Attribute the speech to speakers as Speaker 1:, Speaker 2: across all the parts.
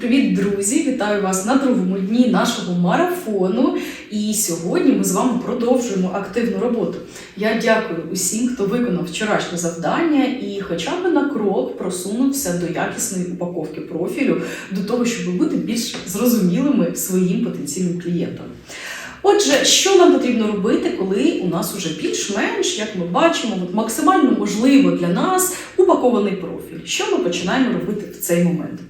Speaker 1: Привіт, друзі! Вітаю вас на другому дні нашого марафону. І сьогодні ми з вами продовжуємо активну роботу. Я дякую усім, хто виконав вчорашнє завдання і хоча б на крок просунувся до якісної упаковки профілю, до того, щоб бути більш зрозумілими своїм потенційним клієнтам. Отже, що нам потрібно робити, коли у нас уже більш-менш, як ми бачимо, максимально можливо для нас упакований профіль. Що ми починаємо робити в цей момент?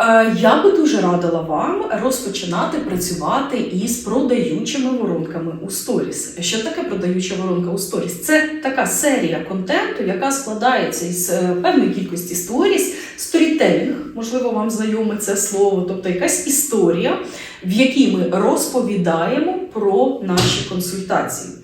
Speaker 1: Е, Я би дуже радила вам розпочинати працювати із продаючими воронками у сторіс. Що таке продаюча воронка у сторіс? Це така серія контенту, яка складається із е, певної кількості сторіс, сторітелінг, можливо, вам знайоме це слово, тобто якась історія, в якій ми розповідаємо про наші консультації.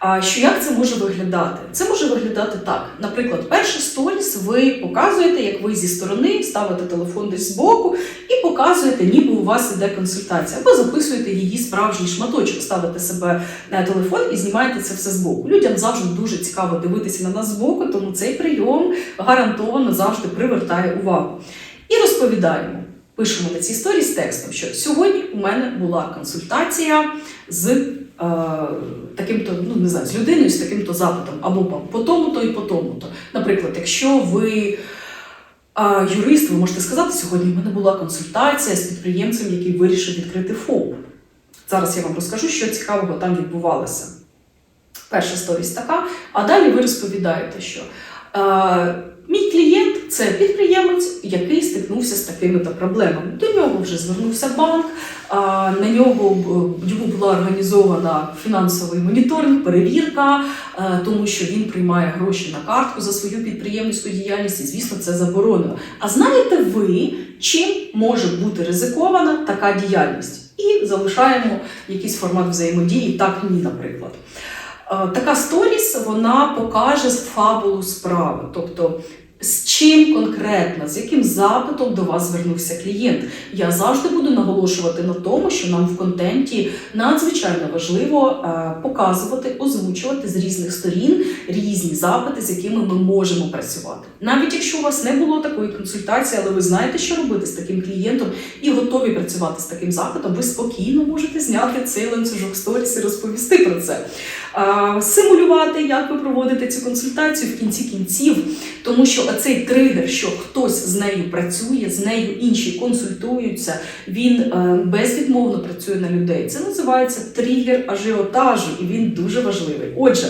Speaker 1: А що як це може виглядати? Це може виглядати так. Наприклад, перший сторіс ви показуєте, як ви зі сторони ставите телефон десь збоку і показуєте, ніби у вас іде консультація, або записуєте її справжній шматочок, ставите себе на телефон і знімаєте це все збоку. Людям завжди дуже цікаво дивитися на нас збоку, тому цей прийом гарантовано завжди привертає увагу. І розповідаємо. Пишемо на цій історії з текстом, що сьогодні у мене була консультація з таким-то, ну не знаю, з людиною з таким-то запитом, або по- тому-то і по тому-то. Наприклад, якщо ви е, юрист, ви можете сказати, сьогодні в мене була консультація з підприємцем, який вирішив відкрити ФОП. Зараз я вам розкажу, що цікавого там відбувалося. Перша сторіс така, а далі ви розповідаєте, що е, мій клієнт це підприємець, який стикнувся з такими-то проблемами. До нього вже звернувся банк, на нього йому була організована фінансовий моніторинг, перевірка, е, тому що він приймає гроші на картку за свою підприємницьку діяльність, і звісно, це заборонено. А знаєте ви, чим може бути ризикована така діяльність? І залишаємо якийсь формат взаємодії, так ні, наприклад. Е, Така сторіс вона покаже фабулу справи, тобто з чим конкретно, з яким запитом до вас звернувся клієнт. Я завжди буду наголошувати на тому, що нам в контенті надзвичайно важливо е, показувати, озвучувати з різних сторін різні запити, з якими ми можемо працювати. Навіть якщо у вас не було такої консультації, але ви знаєте, що робити з таким клієнтом і готові працювати з таким запитом, ви спокійно можете зняти цей ланцюжок сторіс і розповісти про це. Симулювати, як ви проводите цю консультацію в кінці кінців, тому що цей тригер, що хтось з нею працює, з нею інші консультуються, він е, безвідмовно працює на людей. Це називається тригер ажіотажу, і він дуже важливий. Отже.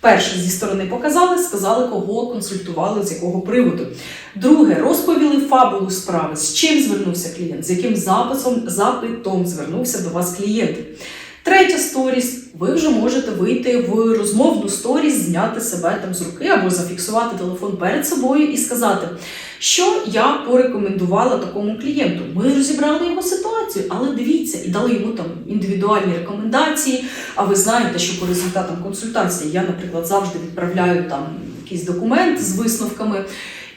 Speaker 1: Перше зі сторони показали, сказали, кого консультували, з якого приводу. Друге, розповіли фабулу справи, з чим звернувся клієнт, з яким записом, запитом звернувся до вас клієнт. Третя сторіс. Ви вже можете вийти в розмовну сторіс, зняти себе там з руки або зафіксувати телефон перед собою і сказати, що я порекомендувала такому клієнту. Ми розібрали його ситуацію, але дивіться, і дали йому там індивідуальні рекомендації. А ви знаєте, що по результатам консультації я, наприклад, завжди відправляю там якийсь документ з висновками.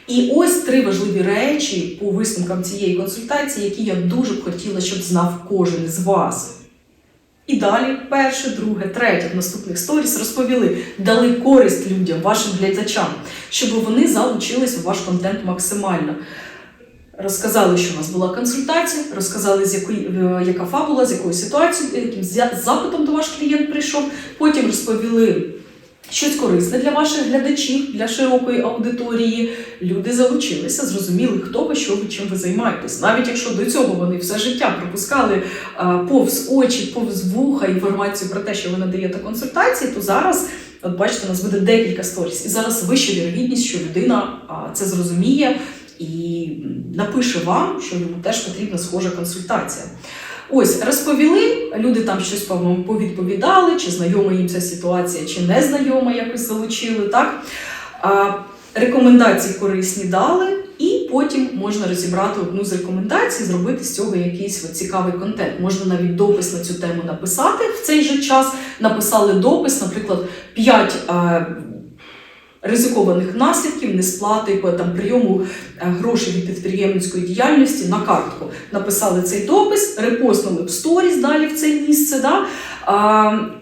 Speaker 1: І ось три важливі речі по висновкам цієї консультації, які я дуже б хотіла, щоб знав кожен з вас. І далі перше, друге, третє в наступних сторіс розповіли, дали користь людям, вашим глядачам, щоб вони залучились у ваш контент максимально. Розказали, що у нас була консультація, розказали, з якої, е, яка фабула, з якою ситуацією, яким запитом до ваш клієнт прийшов. Потім розповіли щось корисне для ваших глядачів, для широкої аудиторії. Люди залучилися, зрозуміли, хто ви, що ви, чим ви займаєтесь. Навіть якщо до цього вони все життя пропускали повз очі, повз вуха інформацію про те, що ви надаєте консультації, то зараз. От бачите, у нас буде декілька сторіс, і зараз вища вірогідність, що людина це зрозуміє і напише вам, що йому теж потрібна схожа консультація. Ось розповіли, люди там щось повідповідали, чи знайома їм ця ситуація, чи не знайома, якось залучили. Так? А, рекомендації корисні дали, і потім можна розібрати одну з рекомендацій, зробити з цього якийсь цікавий контент. Можна навіть допис на цю тему написати в цей же час. Написали допис, наприклад, 5 ризикованих наслідків несплати там прийому е, грошей від підприємницької діяльності на картку. Написали цей допис, репостнули в сторіс далі в це місце. Да?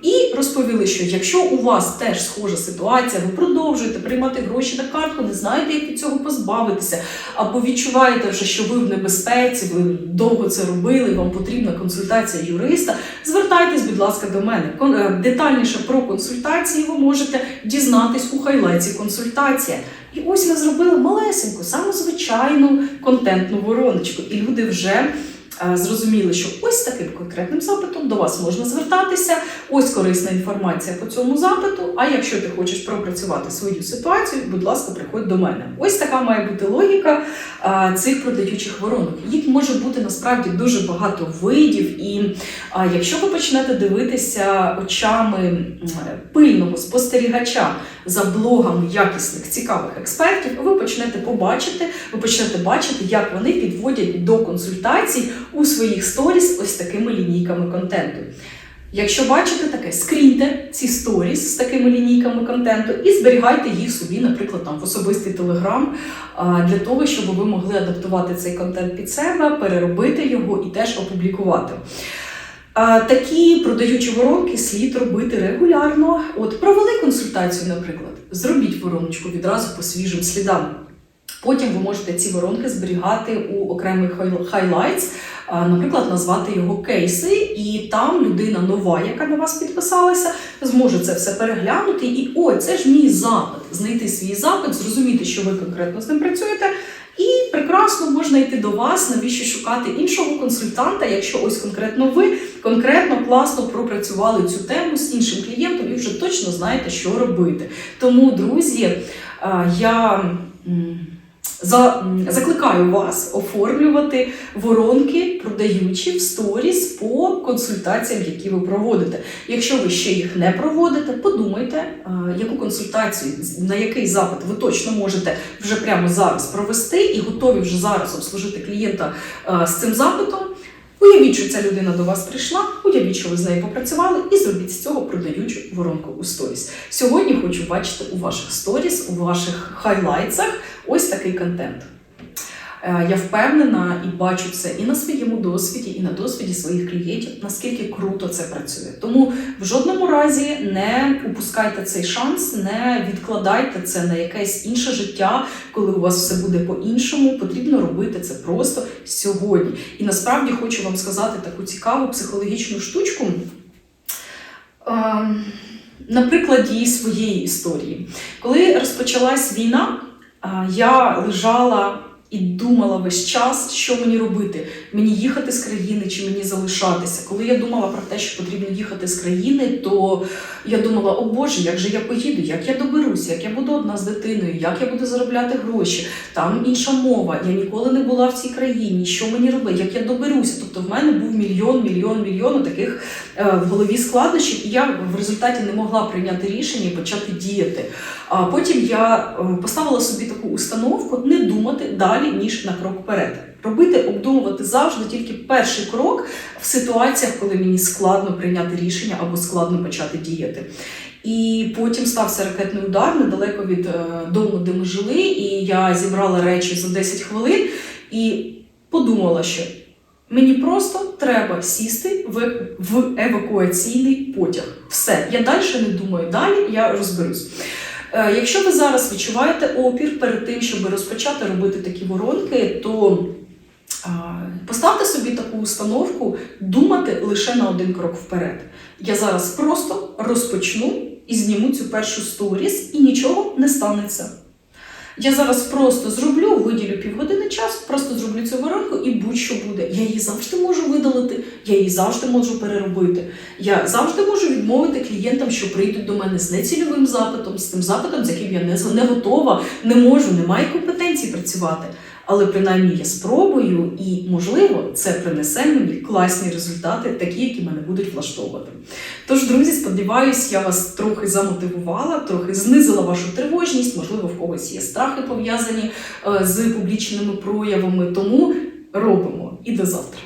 Speaker 1: І розповіли, що якщо у вас теж схожа ситуація, ви продовжуєте приймати гроші на картку, не знаєте, як від цього позбавитися, або відчуваєте вже, що ви в небезпеці, ви довго це робили, вам потрібна консультація юриста, звертайтесь, будь ласка, до мене. Е, Детальніше про консультації ви можете дізнатись у хайлайці консультація. І ось ми зробили малесеньку, саму звичайну контентну вороночку, і люди вже. Е, Зрозуміли, що ось таким конкретним запитом до вас можна звертатися. Ось корисна інформація по цьому запиту. А якщо ти хочеш пропрацювати свою ситуацію, будь ласка, приходь до мене. Ось така має бути логіка цих продаючих воронок. Їх може бути насправді дуже багато видів, і якщо ви почнете дивитися очами пильного спостерігача за блогами якісних цікавих експертів, ви почнете побачити, ви почнете бачити, як вони підводять до консультацій у своїх сторіс ось такими лінійками контенту. Якщо бачите таке, скріньте ці сторіс з такими лінійками контенту і зберігайте їх собі, наприклад, там в особистий телеграм, для того, щоб ви могли адаптувати цей контент під себе, переробити його і теж опублікувати. Такі продаючі воронки слід робити регулярно. От провели консультацію, наприклад, зробіть вороночку відразу по свіжим слідам. Потім ви можете ці воронки зберігати у окремий хайлайтс, наприклад, назвати його кейси, і там людина нова, яка на вас підписалася, зможе це все переглянути. І о, це ж мій запит. Знайти свій запит, зрозуміти, що ви конкретно з ним працюєте. І прекрасно можна йти до вас, навіщо шукати іншого консультанта, якщо ось конкретно ви конкретно класно пропрацювали цю тему з іншим клієнтом і вже точно знаєте, що робити. Тому, друзі, я. За, закликаю вас оформлювати воронки, продаючи в сторіс по консультаціям, які ви проводите. Якщо ви ще їх не проводите, подумайте, яку консультацію, на який запит ви точно можете вже прямо зараз провести і готові вже зараз обслужити клієнта з цим запитом. Уявіть, що ця людина до вас прийшла, уявіть, що ви з нею попрацювали, і зробіть з цього продаючу воронку у сторіс. Сьогодні хочу бачити у ваших сторіс, у ваших хайлайтсах ось такий контент. Е, Я впевнена і бачу це і на своєму досвіді, і на досвіді своїх клієнтів, наскільки круто це працює. Тому в жодному разі не упускайте цей шанс, не відкладайте це на якесь інше життя, коли у вас все буде по-іншому. Потрібно робити це просто сьогодні. І насправді хочу вам сказати таку цікаву психологічну штучку. Ем, На прикладі своєї історії. Коли розпочалась війна, я лежала і думала весь час, що мені робити. Мені їхати з країни чи мені залишатися. Коли я думала про те, що потрібно їхати з країни, то я думала, о Боже, як же я поїду, як я доберуся, як я буду одна з дитиною, як я буду заробляти гроші. Там інша мова. Я ніколи не була в цій країні. Що мені робити? Як я доберуся? Тобто в мене був мільйон, мільйон, мільйон таких е, в голові складнощів, і я в результаті не могла прийняти рішення і почати діяти. А потім я е, поставила собі таку установку не думати далі ніж на крок вперед. Робити, обдумувати завжди тільки перший крок в ситуаціях, коли мені складно прийняти рішення або складно почати діяти. І потім стався ракетний удар недалеко від е, дому, де ми жили, і я зібрала речі за 10 хвилин і подумала, що мені просто треба сісти в евакуаційний потяг. Все, я далі не думаю, далі я розберусь. Е, Якщо ви зараз відчуваєте опір перед тим, щоб розпочати робити такі воронки, то поставте собі таку установку думати лише на один крок вперед. Я зараз просто розпочну і зніму цю першу сторіс, і нічого не станеться. Я зараз просто зроблю, виділю півгодини часу, просто зроблю цю воронку і будь-що буде. Я її завжди можу видалити, я її завжди можу переробити. Я завжди можу відмовити клієнтам, що прийдуть до мене з нецільовим запитом, з тим запитом, з яким я не, не готова, не можу, не маю компетенції працювати. Але принаймні я спробую, і можливо це принесе мені класні результати, такі, які мене будуть влаштовувати. Тож, друзі, сподіваюсь, я вас трохи замотивувала, трохи знизила вашу тривожність, можливо, в когось є страхи пов'язані е, з публічними проявами. Тому робимо і до завтра.